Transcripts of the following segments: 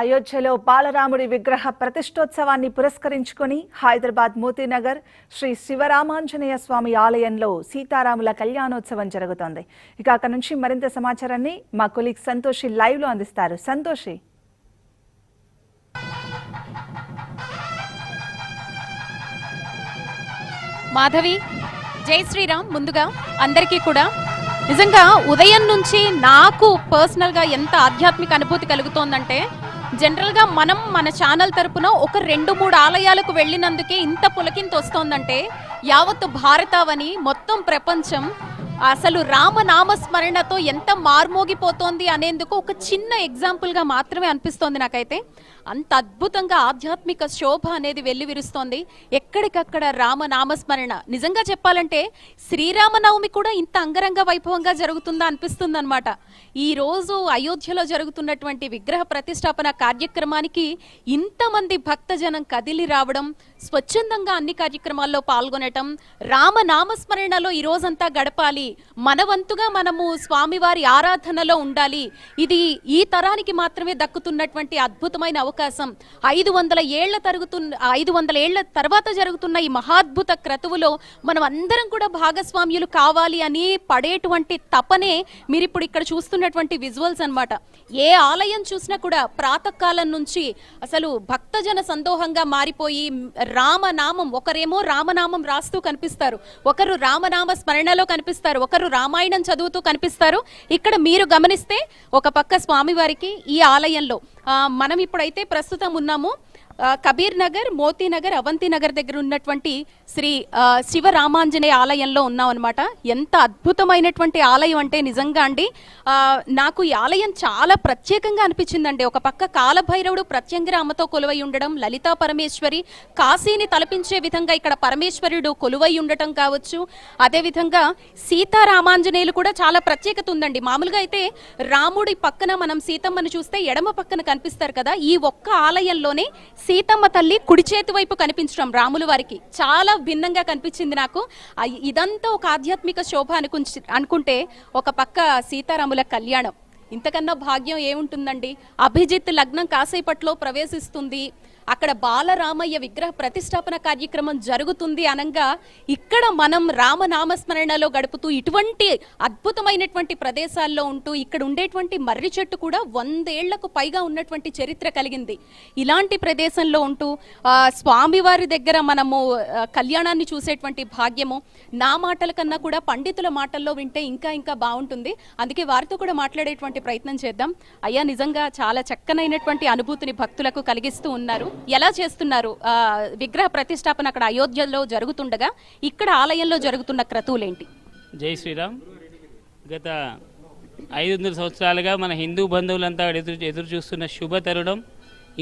అయోధ్యలో బాలరాముడి విగ్రహ ప్రతిష్టోత్సవాన్ని పురస్కరించుకొని హైదరాబాద్ మోతీనగర్ శ్రీ శివరామాంజనేయ స్వామి ఆలయంలో సీతారాముల కళ్యాణోత్సవం జరుగుతోంది. ఇక అక్కడ నుంచి మరింత సమాచారాన్ని మా కొలీగ్ సంతోషి లైవ్లో అందిస్తారు. సంతోషి. మాధవి జై శ్రీరామ్ ముందుగా అందరికీ కూడా. నిజంగా ఉదయం నుంచి నాకు పర్సనల్గా ఎంత ఆధ్యాత్మిక అనుభూతి కలుగుతోందంటే జనరల్గా మనం మన ఛానల్ తరపున ఒక రెండు మూడు ఆలయాలకు వెళ్ళినందుకే ఇంత పులకింత వస్తోందంటే యావత్తు భారతావని మొత్తం ప్రపంచం అసలు రామనామస్మరణతో ఎంత మార్మోగిపోతోంది అనేందుకు ఒక చిన్న ఎగ్జాంపుల్గా మాత్రమే అనిపిస్తోంది నాకైతే. అంత అద్భుతంగా ఆధ్యాత్మిక శోభ అనేది వెల్లివిరుస్తోంది. ఎక్కడికక్కడ రామనామస్మరణ. నిజంగా చెప్పాలంటే శ్రీరామనవమి కూడా ఇంత అంగరంగ వైభవంగా జరుగుతుందా అనిపిస్తుంది అనమాట ఈ రోజు అయోధ్యలో జరుగుతున్నటువంటి విగ్రహ ప్రతిష్టాపన కార్యక్రమానికి ఇంతమంది భక్తజనం కదిలి రావడం స్వచ్ఛందంగా అన్ని కార్యక్రమాల్లో పాల్గొనటం రామనామస్మరణలో ఈ రోజంతా గడపాలి మన వంతుగా మనము స్వామివారి ఆరాధనలో ఉండాలి. ఇది ఈ తరానికి మాత్రమే దక్కుతున్నటువంటి అద్భుతమైన అవకాశం. ఐదు వందల ఏళ్ళ తరుగుతున్న ఐదు వందల ఏళ్ళ తర్వాత జరుగుతున్న ఈ మహాద్భుత క్రతువులో మనం అందరం కూడా భాగస్వామ్యులు కావాలి అని పడేటువంటి తపనే మీరు ఇప్పుడు ఇక్కడ చూస్తున్నటువంటి విజువల్స్ అన్నమాట. ఏ ఆలయం చూసినా కూడా ప్రాతకాలం నుంచి అసలు భక్తజన సందోహంగా మారిపోయి రామనామం ఒకరేమో రామనామం రాస్తూ కనిపిస్తారు. ఒకరు రామనామ స్మరణలో కనిపిస్తారు ఒకరు రామాయణం చదువుతూ కనిపిస్తారు. ఇక్కడ మీరు గమనిస్తే ఒక పక్క స్వామివారికి ఈ ఆలయంలో మనం ఇప్పుడైతే ప్రస్తుతం ఉన్నాము. కబీర్ నగర్ మోతీ నగర్ అవంతి నగర్ దగ్గర ఉన్నటువంటి శ్రీ శివరామాంజనేయ ఆలయంలో ఉన్నాం అనమాట ఎంత అద్భుతమైనటువంటి ఆలయం అంటే నిజంగా అండి నాకు ఈ ఆలయం చాలా ప్రత్యేకంగా అనిపించిందండి. ఒక పక్క కాలభైరవుడు ప్రత్యంగరామతో కొలువై ఉండడం లలితా పరమేశ్వరి కాశీని తలపించే విధంగా ఇక్కడ పరమేశ్వరుడు కొలువై ఉండటం కావచ్చు. అదేవిధంగా సీతారామాంజనేయులు కూడా చాలా ప్రత్యేకత ఉందండి. మామూలుగా అయితే రాముడి పక్కన మనం సీతమ్మను చూస్తే ఎడమ పక్కన కనిపిస్తారు కదా ఈ ఒక్క ఆలయంలోనే సీతమ్మ తల్లి కుడి చేతి వైపు కనిపించడం రాముల వారికి చాలా భిన్నంగా కనిపించింది నాకు. ఇదంతా ఒక ఆధ్యాత్మిక శోభ అనుకుంచి అనుకుంటే ఒక పక్క సీతారాముల కళ్యాణం. ఇంతకన్నా భాగ్యం ఏముంటుందండి? అభిజిత్ లగ్నం కాసేపట్లో ప్రవేశిస్తుంది. అక్కడ బాలరామయ్య విగ్రహ ప్రతిష్టాపన కార్యక్రమం జరుగుతుంది అనంగా ఇక్కడ మనం రామనామస్మరణలో గడుపుతూ ఇటువంటి అద్భుతమైనటువంటి ప్రదేశాల్లో ఉంటూ ఇక్కడ ఉండేటువంటి మర్రి చెట్టు కూడా వందేళ్ళకు పైగా ఉన్నటువంటి చరిత్ర కలిగింది. ఇలాంటి ప్రదేశంలో ఉంటూ స్వామివారి దగ్గర మనము కళ్యాణాన్ని చూసేటువంటి భాగ్యము నా మాటల కన్నా కూడా పండితుల మాటల్లో వింటే ఇంకా ఇంకా బాగుంటుంది. అందుకే వారితో కూడా మాట్లాడేటువంటి ప్రయత్నం చేద్దాం. అయ్యా నిజంగా చాలా చక్కనైనటువంటి అనుభూతిని భక్తులకు కలిగిస్తూ ఉన్నారు. ఎలా చేస్తున్నారు? విగ్రహ ప్రతిష్టాపన అక్కడ అయోధ్యలో జరుగుతుండగా ఇక్కడ ఆలయంలో జరుగుతున్న క్రతువులేంటి? జై శ్రీరామ్. గత ఐదు వందల సంవత్సరాలుగా మన హిందూ బంధువులంతా ఎదురు ఎదురు చూస్తున్న శుభ తరుణం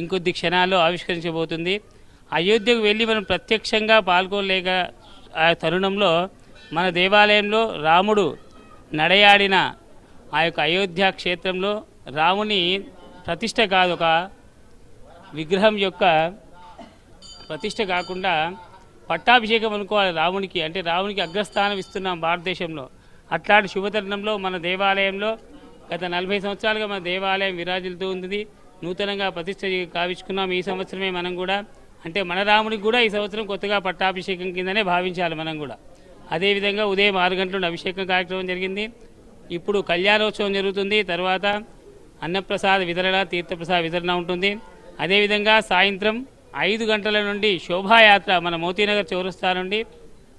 ఇంకొద్ది క్షణాల్లో ఆవిష్కరించబోతుంది. అయోధ్యకు వెళ్ళి మనం ప్రత్యక్షంగా పాల్గొనలేక ఆ తరుణంలో మన దేవాలయంలో రాముడు నడయాడిన ఆ యొక్క అయోధ్య క్షేత్రంలో రాముని ప్రతిష్ట కాదు ఒక విగ్రహం యొక్క ప్రతిష్ట కాకుండా పట్టాభిషేకం అనుకోవాలి రామునికి. అంటే రామునికి అగ్రస్థానం ఇస్తున్నాం భారతదేశంలో. అట్లాంటి శుభతరుణంలో మన దేవాలయంలో గత నలభై సంవత్సరాలుగా మన దేవాలయం విరాజులతో ఉంది నూతనంగా ప్రతిష్ట కావించుకున్నాం ఈ సంవత్సరమే మనం కూడా. అంటే మన రామునికి కూడా ఈ సంవత్సరం కొత్తగా పట్టాభిషేకం కిందనే భావించాలి మనం కూడా. అదేవిధంగా ఉదయం ఆరు గంటల అభిషేకం కార్యక్రమం జరిగింది. ఇప్పుడు కళ్యాణోత్సవం జరుగుతుంది. తర్వాత అన్నప్రసాద వితరణ తీర్థప్రసాద వితరణ ఉంటుంది. అదేవిధంగా సాయంత్రం ఐదు గంటల నుండి శోభాయాత్ర మన మోతీనగర్ చౌరస్తా నుండి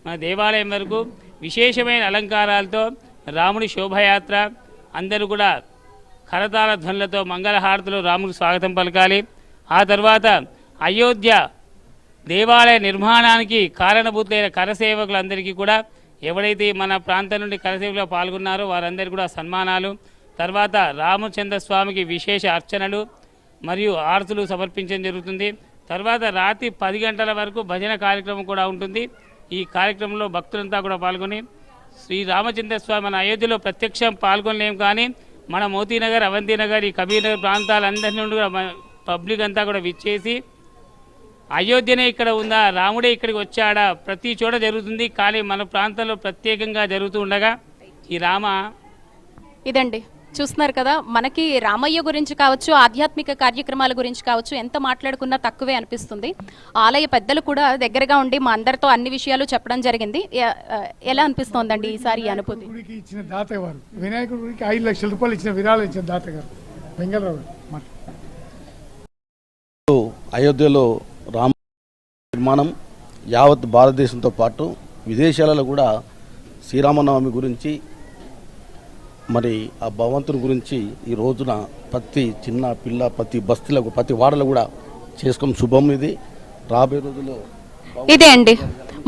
మన దేవాలయం వరకు విశేషమైన అలంకారాలతో రాముడి శోభాయాత్ర అందరూ కూడా కరతాళ ధ్వనులతో మంగళహారతులు రాముడికి స్వాగతం పలకాలి. ఆ తర్వాత అయోధ్య దేవాలయ నిర్మాణానికి కారణభూతులైన కరసేవకులందరికీ కూడా ఎవరైతే మన ప్రాంతం నుండి కరసేవలో పాల్గొన్నారో వారందరికీ కూడా సన్మానాలు. తర్వాత రామచంద్ర స్వామికి విశేష అర్చనలు. మరియు ఆర్తులు సమర్పించడం జరుగుతుంది. తర్వాత రాత్రి పది గంటల వరకు భజన కార్యక్రమం కూడా ఉంటుంది. ఈ కార్యక్రమంలో భక్తులంతా కూడా పాల్గొని శ్రీ రామచంద్ర స్వామి మన అయోధ్యలో ప్రత్యక్షం పాల్గొనలేం కానీ మన మోతీనగర్ అవంతినగర్ ఈ కబీర్నగర్ ప్రాంతాలందరి నుండి కూడా పబ్లిక్ అంతా కూడా విచ్చేసి అయోధ్యనే ఇక్కడ ఉందా రాముడే ఇక్కడికి వచ్చాడా ప్రతి చోట జరుగుతుంది. కానీ మన ప్రాంతంలో ప్రత్యేకంగా జరుగుతూ ఉండగా ఈ రామ ఇదండి. చూస్తున్నారు కదా మనకి రామయ్య గురించి కావచ్చు ఆధ్యాత్మిక కార్యక్రమాల గురించి కావచ్చు ఎంత మాట్లాడుకున్నా తక్కువే అనిపిస్తుంది. ఆలయ పెద్దలు కూడా దగ్గరగా ఉండి మా అందరితో అన్ని విషయాలు చెప్పడం జరిగింది. ఎలా అనిపిస్తోందండి ఈసారి ఈ అనుభూతి? గుడికి ఇచ్చిన దాత వినాయకుడి గుడికి ఐదు లక్షల రూపాయలు ఇచ్చిన విరాళం ఇచ్చిన దాత గారు వెంగళరావు గారు అయోధ్యలో రామ నిర్మాణం యావత్ భారతదేశంతో పాటు విదేశాలలో కూడా శ్రీరామనవమి గురించి మరి ఆ భగవంతుని గురించి ఈ రోజున ప్రతి చిన్న పిల్ల ప్రతి బస్తీలకు ప్రతి వాడలో కూడా చేసుకోం శుభం ఇది. రాబోయే రోజుల్లో ఇదే అండి.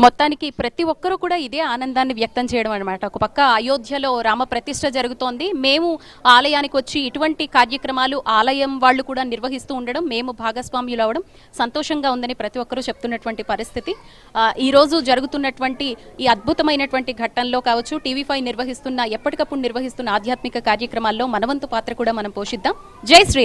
మొత్తానికి ప్రతి ఒక్కరూ కూడా ఇదే ఆనందాన్ని వ్యక్తం చేయడం అనమాట ఒక పక్క అయోధ్యలో రామ ప్రతిష్ఠ జరుగుతోంది. మేము ఆలయానికి వచ్చి ఇటువంటి కార్యక్రమాలు ఆలయం వాళ్ళు కూడా నిర్వహిస్తూ ఉండడం మేము భాగస్వామ్యులు అవడం సంతోషంగా ఉందని ప్రతి ఒక్కరూ చెప్తున్నటువంటి పరిస్థితి. ఈరోజు జరుగుతున్నటువంటి ఈ అద్భుతమైనటువంటి ఘట్టంలో కావచ్చు టీవీ ఫైవ్ నిర్వహిస్తున్న ఎప్పటికప్పుడు నిర్వహిస్తున్న ఆధ్యాత్మిక కార్యక్రమాల్లో మనవంతు పాత్ర కూడా మనం పోషిద్దాం. జై శ్రీ